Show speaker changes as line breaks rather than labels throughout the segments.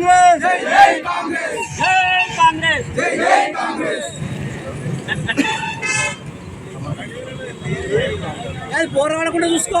జై కాంగ్రెస్! జై కాంగ్రెస్! జై కాంగ్రెస్!
పోరాడకుండా చూసుకో.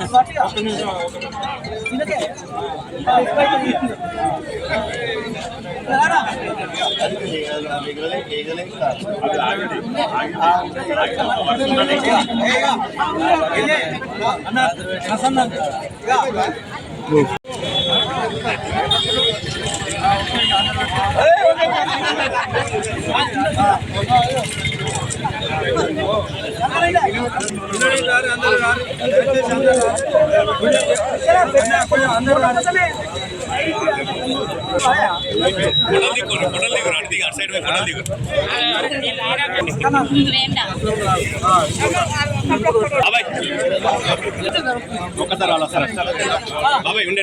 اچھا ఒక్కసారి అలా సార్ బాబాయ్ ఉండే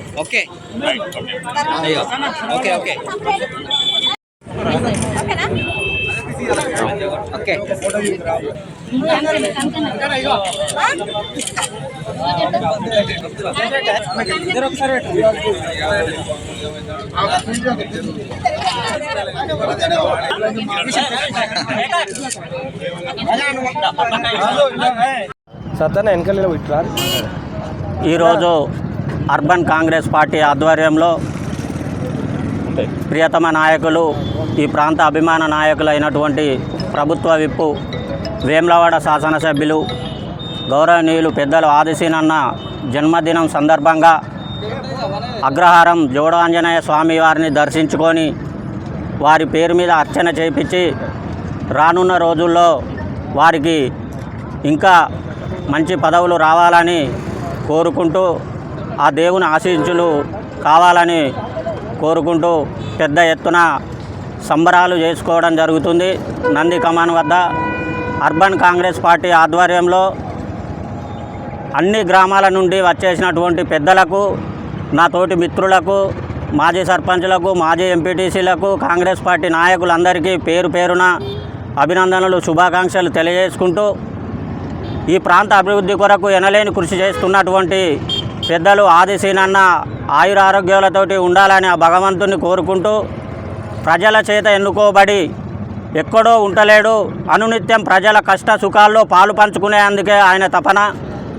ఓకే. అయ్యో. Okay okay. ఓకే.
సత్తన వెనకాల ఇట్లా
ఈరోజు అర్బన్ కాంగ్రెస్ పార్టీ ఆధ్వర్యంలో ప్రియతమ నాయకులు ఈ ప్రాంత అభిమాన నాయకులు అయినటువంటి ప్రభుత్వ విప్పు వేములవాడ శాసనసభ్యులు గౌరవనీయులు పెద్దలు ఆదిశీనన్న జన్మదినం సందర్భంగా అగ్రహారం జోడాంజనేయ స్వామి వారిని దర్శించుకొని వారి పేరు మీద అర్చన చేయించి రానున్న రోజుల్లో వారికి ఇంకా మంచి పదవులు రావాలని కోరుకుంటూ ఆ దేవుని ఆశీస్సులు కావాలని కోరుకుంటూ పెద్ద ఎత్తున సంబరాలు చేసుకోవడం జరుగుతుంది. నంది కమాన్ వద్ద అర్బన్ కాంగ్రెస్ పార్టీ ఆధ్వర్యంలో అన్ని గ్రామాల నుండి వచ్చేసినటువంటి పెద్దలకు నా తోటి మిత్రులకు మాజీ సర్పంచులకు మాజీ ఎంపీటీసీలకు కాంగ్రెస్ పార్టీ నాయకులందరికీ పేరు పేరున అభినందనలు శుభాకాంక్షలు తెలియజేసుకుంటూ ఈ ప్రాంత అభివృద్ధి కొరకు ఎనలేని కృషి చేస్తున్నటువంటి పెద్దలు ఆదిశీనన్న ఆయురారోగ్యాలతోటి ఉండాలని ఆ భగవంతుని కోరుకుంటూ ప్రజల చేత ఎన్నుకోబడి ఎక్కడో ఉంటలేడు. అనునిత్యం ప్రజల కష్ట సుఖాల్లో పాలు పంచుకునేందుకే ఆయన తపన.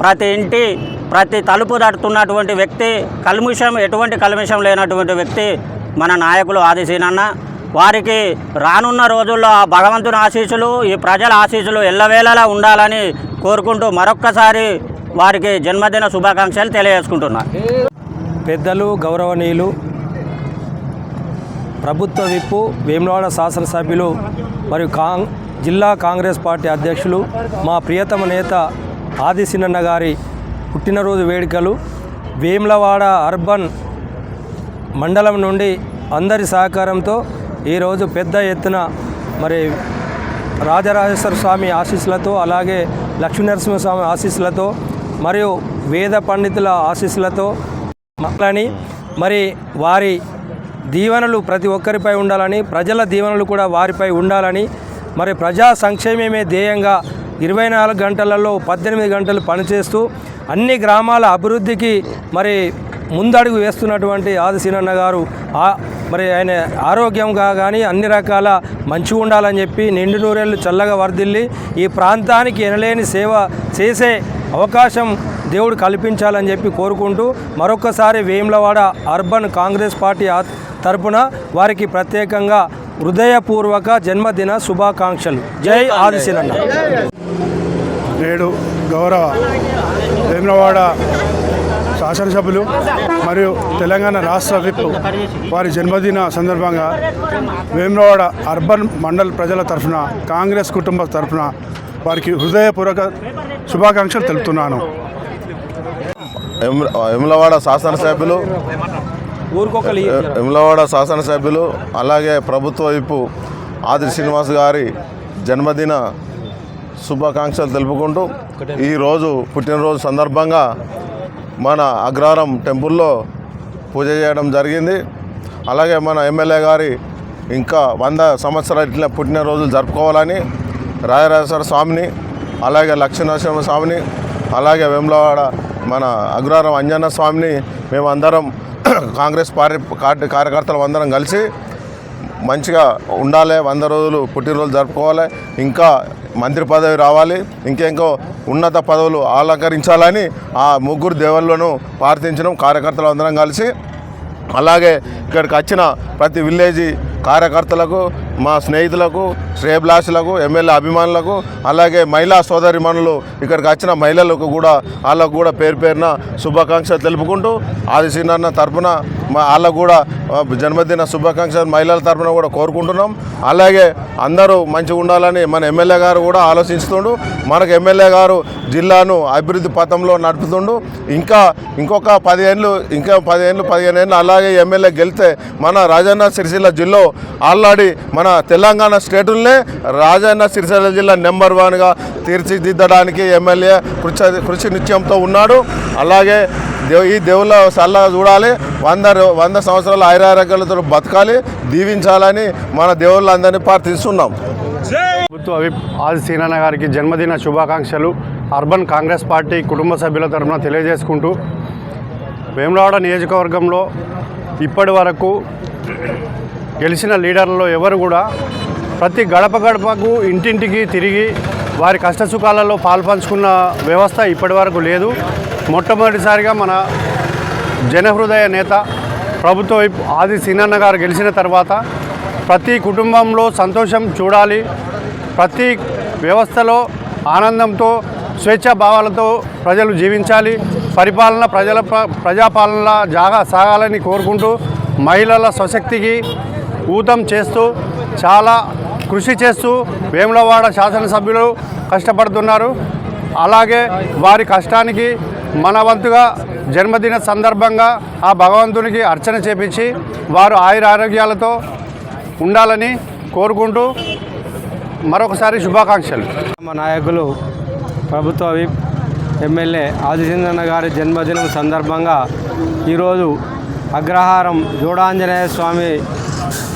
ప్రతి ఇంటి ప్రతి తలుపు తడుతున్నటువంటి వ్యక్తి కల్మిషం ఎటువంటి కల్మిషం లేనటువంటి వ్యక్తి మన నాయకులు ఆదిశీనన్న. వారికి రానున్న రోజుల్లో ఆ భగవంతుని ఆశీస్సులు ఈ ప్రజల ఆశీస్సులు ఎల్లవేళలా ఉండాలని కోరుకుంటూ మరొక్కసారి వారికి జన్మదిన శుభాకాంక్షలు తెలియజేసుకుంటున్నా.
పెద్దలు గౌరవనీయులు ప్రభుత్వ విప్పు వేములవాడ శాసనసభ్యులు మరియు కాంగ్ జిల్లా కాంగ్రెస్ పార్టీ అధ్యక్షులు మా ప్రియతమ నేత ఆదిశినన్న గారి పుట్టినరోజు వేడుకలు వేములవాడ అర్బన్ మండలం నుండి అందరి సహకారంతో ఈరోజు పెద్ద ఎత్తున మరి
రాజరాజేశ్వర స్వామి ఆశీస్సులతో అలాగే లక్ష్మీనరసింహస్వామి ఆశీస్సులతో మరియు వేద పండితుల ఆశీస్సులతో మక్కలని మరి వారి దీవెనలు ప్రతి ఒక్కరిపై ఉండాలని ప్రజల దీవెనలు కూడా వారిపై ఉండాలని మరి ప్రజా సంక్షేమమే ధ్యేయంగా ఇరవై నాలుగు గంటలలో పద్దెనిమిది గంటలు పనిచేస్తూ అన్ని గ్రామాల అభివృద్ధికి మరి ముందడుగు వేస్తున్నటువంటి ఆదిశీనన్న గారు మరి ఆయన ఆరోగ్యంగా కానీ అన్ని రకాల మంచిగా ఉండాలని చెప్పి నిండు నూరేళ్ళు చల్లగా వర్ధిల్లి ఈ ప్రాంతానికి ఎనలేని సేవ చేసే అవకాశం దేవుడు కల్పించాలని చెప్పి కోరుకుంటూ మరొకసారి వేములవాడ అర్బన్ కాంగ్రెస్ పార్టీ తరపున వారికి ప్రత్యేకంగా హృదయపూర్వక జన్మదిన శుభాకాంక్షలు. జై ఆదిశీనన్న
నేడు గౌరవ వేములవాడ శాసనసభ్యులు మరియు తెలంగాణ రాష్ట్ర విప్ వారి జన్మదిన సందర్భంగా వేములవాడ అర్బన్ మండల్ ప్రజల తరఫున కాంగ్రెస్ కుటుంబ తరఫున వారికి హృదయపూర్వక శుభాకాంక్షలు తెలుపుతున్నాను.
ఎమ్- ఎమ్లవాడ శాసనసభ్యులు ఎమ్లవాడ శాసనసభ్యులు అలాగే ప్రభుత్వ వైపు ఆది శ్రీనివాస్ గారి జన్మదిన శుభాకాంక్షలు తెలుపుకుంటూ ఈరోజు పుట్టినరోజు సందర్భంగా మన అగ్రహారం టెంపుల్లో పూజ చేయడం జరిగింది. అలాగే మన ఎమ్మెల్యే గారి ఇంకా వంద సంవత్సరాలు ఇట్లా పుట్టినరోజులు జరుపుకోవాలని రాజరాజేశ్వర స్వామిని అలాగే లక్ష్మీనరసింహ స్వామిని అలాగే వేములవాడ మన అగ్రహారం అంజన్న స్వామిని మేమందరం కాంగ్రెస్ పార్టీ కార్యకర్తలు అందరం కలిసి మంచిగా ఉండాలి వంద రోజులు పుట్టినరోజులు జరుపుకోవాలి ఇంకా మంత్రి పదవి రావాలి ఇంకేంకో ఉన్నత పదవులు అలంకరించాలని ఆ ముగ్గురు దేవుళ్ళను ప్రార్థించడం కార్యకర్తలు అందరం కలిసి అలాగే ఇక్కడికి వచ్చిన ప్రతి విలేజీ కార్యకర్తలకు మా స్నేహితులకు శ్రేయభిలాషులకు ఎమ్మెల్యే అభిమానులకు అలాగే మహిళా సోదరిమణులు ఇక్కడికి వచ్చిన మహిళలకు కూడా వాళ్ళకు కూడా పేరు పేరున శుభాకాంక్షలు తెలుపుకుంటూ ఆదిశీనన్న తరఫున మా వాళ్ళకు కూడా జన్మదిన శుభాకాంక్షలు మహిళల తరఫున కూడా కోరుకుంటున్నాం. అలాగే అందరూ మంచిగా ఉండాలని మన ఎమ్మెల్యే గారు కూడా ఆలోచిస్తుండు మనకు ఎమ్మెల్యే గారు జిల్లాను అభివృద్ధి పథంలో నడుపుతుండు. ఇంకా ఇంకొక పదిహేనులు ఇంకా పదిహేళ్ళు పదిహేను ఏళ్ళు అలాగే ఎమ్మెల్యే గెలిస్తే మన రాజన్న సిరిసిల్ల జిల్లా ఆల్రెడీ మన మన తెలంగాణ స్టేటుల్నే రాజన్న సిరిసిల్ల జిల్లా నెంబర్ వన్గా తీర్చిదిద్దడానికి ఎమ్మెల్యే కృషి కృషి నిత్యంతో ఉన్నాడు. అలాగే దేవు ఈ దేవుళ్ళ సల్లగా చూడాలి. వంద వంద సంవత్సరాల ఆయురారోగ్యాలతో బతకాలి. దీవించాలని మన దేవుళ్ళందరినీ ప్రార్థిస్తున్నాం.
ప్రభుత్వ అవి ఆది సీనన్న గారికి జన్మదిన శుభాకాంక్షలు. అర్బన్ కాంగ్రెస్ పార్టీ కుటుంబ సభ్యుల తరఫున తెలియజేసుకుంటూ వేములవాడ నియోజకవర్గంలో ఇప్పటి వరకు గెలిచిన లీడర్లలో ఎవరు కూడా ప్రతి గడప గడపకు ఇంటింటికి తిరిగి వారి కష్టసుఖాలలో పాల్పంచుకున్న వ్యవస్థ ఇప్పటి వరకు లేదు. మొట్టమొదటిసారిగా మన జనహృదయ నేత ప్రభుత్వ ఆది సీనన్న గారు గెలిచిన తర్వాత ప్రతి కుటుంబంలో సంతోషం చూడాలి. ప్రతి వ్యవస్థలో ఆనందంతో స్వేచ్ఛా భావాలతో ప్రజలు జీవించాలి. పరిపాలన ప్రజల ప్రజాపాలనలా ప్రజాపాలన జాగా సాగాలని కోరుకుంటూ మహిళల స్వశక్తికి ఊతం చేస్తూ చాలా కృషి చేస్తూ వేములవాడ శాసనసభ్యులు కష్టపడుతున్నారు. అలాగే వారి కష్టానికి మన వంతుగా జన్మదిన సందర్భంగా ఆ భగవంతునికి అర్చన చేపించి వారు ఆయుర ఆరోగ్యాలతో ఉండాలని కోరుకుంటూ మరొకసారి శుభాకాంక్షలు.
మా నాయకులు ప్రభుత్వ విప్ ఎమ్మెల్యే ఆదిచంద్రన్న గారి జన్మదినం సందర్భంగా ఈరోజు అగ్రహారం జోడాంజనేయ స్వామి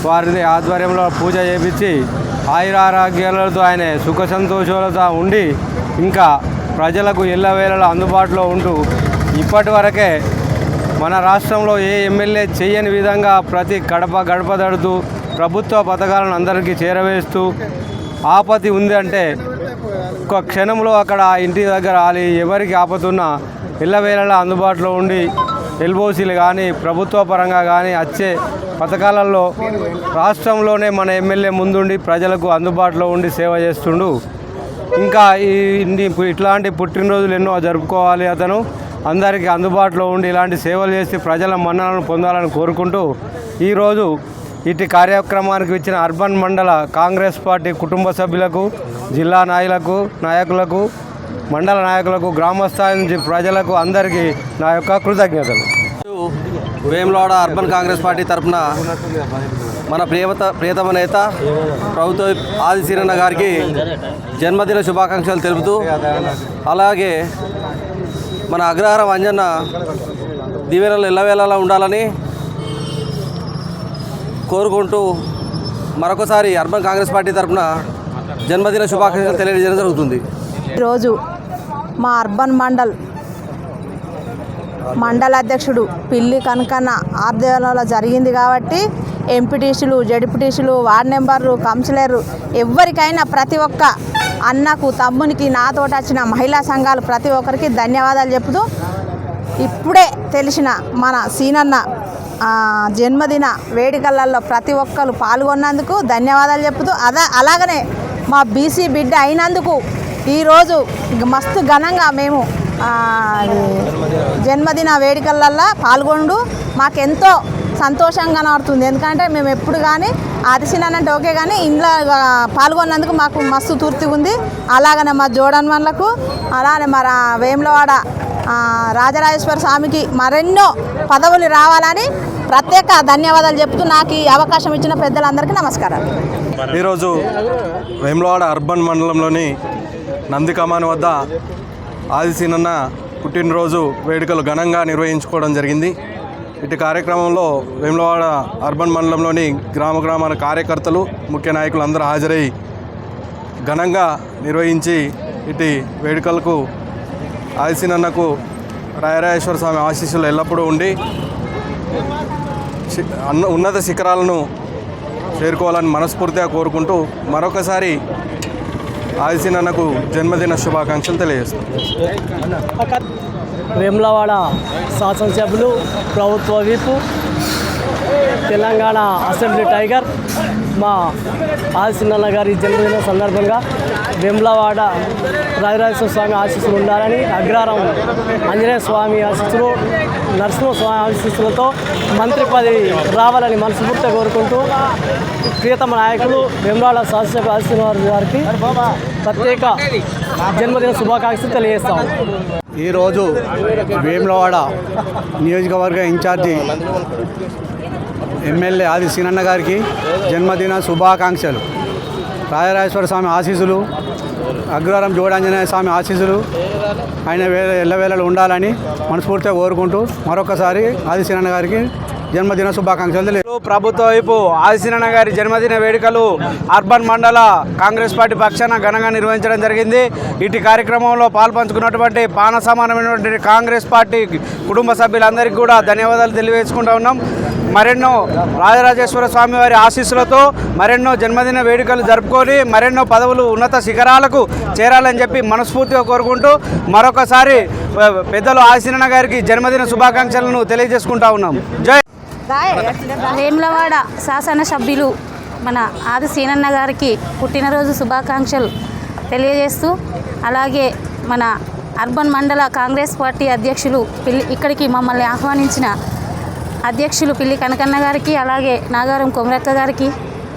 వారిని ఆధ్వర్యంలో పూజ చేపించి ఆయురారోగ్యాలతో ఆయన సుఖ సంతోషాలతో ఉండి ఇంకా ప్రజలకు ఎల్లవేళలా అందుబాటులో ఉంటూ ఇప్పటి వరకే మన రాష్ట్రంలో ఏ ఎమ్మెల్యే చేయని విధంగా ప్రతి గడప గడప దడుతూ ప్రభుత్వ పథకాలను అందరికీ చేరవేస్తూ ఆపతి ఉంది అంటే ఒక క్షణంలో అక్కడ ఇంటి దగ్గర ఆలి ఎవరికి ఆపతున్నా ఎల్లవేళలా అందుబాటులో ఉండి ఎల్బోసీలు కానీ ప్రభుత్వ పరంగా కానీ వచ్చే పథకాలలో రాష్ట్రంలోనే మన ఎమ్మెల్యే ముందుండి ప్రజలకు అందుబాటులో ఉండి సేవ చేస్తుండు. ఇంకా ఈ ఇన్ని ఇట్లాంటి పుట్టినరోజులు ఎన్నో జరుపుకోవాలి అతను. అందరికీ అందుబాటులో ఉండి ఇలాంటి సేవలు చేసి ప్రజల మన్ననలను పొందాలని కోరుకుంటూ ఈరోజు ఇటు కార్యక్రమానికి ఇచ్చిన అర్బన్ మండల కాంగ్రెస్ పార్టీ కుటుంబ సభ్యులకు జిల్లా నాయకులకు నాయకులకు మండల నాయకులకు గ్రామస్థాయి నుంచి ప్రజలకు అందరికీ నా యొక్క కృతజ్ఞతలు. వేములవాడ అర్బన్ కాంగ్రెస్ పార్టీ తరఫున
మన ప్రియత ప్రియతమ నేత ప్రభుత్వ ఆదిశీరన్న గారికి జన్మదిన శుభాకాంక్షలు తెలుపుతూ అలాగే మన అగ్రహారం అంజన్న దీవెనలు ఎల్లవేళలా ఉండాలని కోరుకుంటూ మరొకసారి అర్బన్ కాంగ్రెస్ పార్టీ తరఫున జన్మదిన శుభాకాంక్షలు తెలియజేయడం జరుగుతుంది.
ఈరోజు మా అర్బన్ మండల్ మండల అధ్యక్షుడు పిల్లి కనకన్న ఆధ్వర్యంలో జరిగింది కాబట్టి ఎంపీటీసీలు జడిపిటీసీలు వార్డ్ మెంబర్లు కౌన్సిలర్లు ఎవరికైనా ప్రతి ఒక్క అన్నకు తమ్మునికి నాతోటి వచ్చిన మహిళా సంఘాలు ప్రతి ఒక్కరికి ధన్యవాదాలు చెప్తూ ఇప్పుడే తెలిసిన మన సీనన్న జన్మదిన వేడుకలలో ప్రతి ఒక్కరు పాల్గొన్నందుకు ధన్యవాదాలు చెప్తూ అదా అలాగనే మా బీసీ బిడ్డ అయినందుకు ఈరోజు మస్తు ఘనంగా మేము జన్మదిన వేడుకలల్లో పాల్గొండు. మాకెంతో సంతోషంగా కనబడుతుంది ఎందుకంటే మేము ఎప్పుడు కానీ ఆదిశీనంటే ఓకే కానీ ఇంట్లో పాల్గొన్నందుకు మాకు మస్తు తృప్తి ఉంది. అలాగనే మా జోడన్ వన్లకు అలానే మా వేములవాడ రాజరాజేశ్వర స్వామికి మరెన్నో పదవులు రావాలని ప్రత్యేక ధన్యవాదాలు చెప్తూ నాకు ఈ అవకాశం ఇచ్చిన పెద్దలందరికీ నమస్కారాలు.
ఈరోజు వేములవాడ అర్బన్ మండలంలోని నందికమాన్ వద్ద ఆదిసీనన్న పుట్టినరోజు వేడుకలు ఘనంగా నిర్వహించుకోవడం జరిగింది. ఇటు కార్యక్రమంలో వేములవాడ అర్బన్ మండలంలోని గ్రామ గ్రామాల కార్యకర్తలు ముఖ్య నాయకులు అందరూ హాజరై ఘనంగా నిర్వహించి ఇటు వేడుకలకు ఆదిసీనన్నకు రాయరాజేశ్వర స్వామి ఆశీస్సులు ఎల్లప్పుడూ ఉండి అన్న- ఉన్నత శిఖరాలను చేరుకోవాలని మనస్ఫూర్తిగా కోరుకుంటూ మరొకసారి ఆదిశీనన్నకు జన్మదిన శుభాకాంక్షలు తెలియజేస్తాం
వేములవాడ శాసనసభ్యులు ప్రభుత్వ వీపు తెలంగాణ అసెంబ్లీ టైగర్ మా ఆదిశీనన్న గారి జన్మదిన సందర్భంగా వేములవాడ రాజరాజేశ్వర స్వామి ఆశీస్సులు ఉండాలని అగ్రహారం ఆంజనేయ స్వామి ఆశీస్సులు నరసింహ స్వామి ఆశీస్సులతో మంత్రి పదవి రావాలని మనస్ఫూర్తిగా కోరుకుంటూ ప్రియతమ నాయకులు వేములవాడ శాసనసభ ఆదిశీన గారికి ప్రత్యేక జన్మదిన శుభాకాంక్షలు తెలియజేస్తాం.
ఈరోజు వేములవాడ నియోజకవర్గ ఇన్ఛార్జి ఎమ్మెల్యే ఆది సీనన్న గారికి జన్మదిన శుభాకాంక్షలు. రాజరాజేశ్వర స్వామి ఆశీసులు అగ్రహారం జోడాంజనేయ స్వామి ఆశీసులు ఆయన వేల ఎల్లవేళలు ఉండాలని మనస్ఫూర్తిగా కోరుకుంటూ మరొకసారి ఆది సీనన్న గారికి జన్మదిన శుభాకాంక్షలు
ప్రభుత్వ వైపు ఆదిశీనన్న గారి జన్మదిన వేడుకలు అర్బన్ మండల కాంగ్రెస్ పార్టీ పక్షాన ఘనంగా నిర్వహించడం జరిగింది. ఇటు కార్యక్రమంలో పాల్పంచుకున్నటువంటి పాన సమానమైనటువంటి కాంగ్రెస్ పార్టీ కుటుంబ సభ్యులందరికీ కూడా ధన్యవాదాలు తెలియజేసుకుంటా ఉన్నాం. మరెన్నో రాజరాజేశ్వర స్వామి వారి ఆశీస్సులతో మరెన్నో జన్మదిన వేడుకలు జరుపుకొని మరెన్నో పదవులు ఉన్నత శిఖరాలకు చేరాలని చెప్పి మనస్ఫూర్తిగా కోరుకుంటూ మరొకసారి పెద్దలు ఆశీనన్న గారికి జన్మదిన శుభాకాంక్షలను తెలియజేసుకుంటా ఉన్నాం. జై
వేమ్లవాడ శాసన సభ్యులు మన ఆది సీనన్న గారికి పుట్టినరోజు శుభాకాంక్షలు తెలియజేస్తూ అలాగే మన అర్బన్ మండల కాంగ్రెస్ పార్టీ అధ్యక్షులు పిల్లి ఇక్కడికి మమ్మల్ని ఆహ్వానించిన అధ్యక్షులు పిల్లి కనకన్న గారికి అలాగే నాగారం కొమరక్క గారికి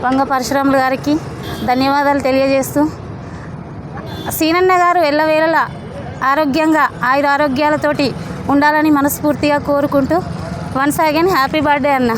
వంగ పరశురాములు గారికి ధన్యవాదాలు తెలియజేస్తూ సీనన్న గారు ఎల్లవేళలా ఆరోగ్యంగా ఆయుర ఆరోగ్యాలతోటి ఉండాలని మనస్ఫూర్తిగా కోరుకుంటూ వన్స్ అగైన్ హ్యాపీ బర్త్డే అన్న.